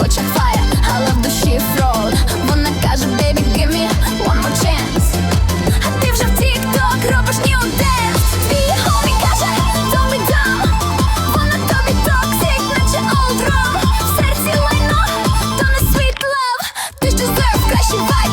в Вона каже, baby, give ти вже в тік-ток робиш new dance. Твій каже, don't be dumb Вона тобі наче old лайно, то не sweet love. Ти ж deserve кращий вайб,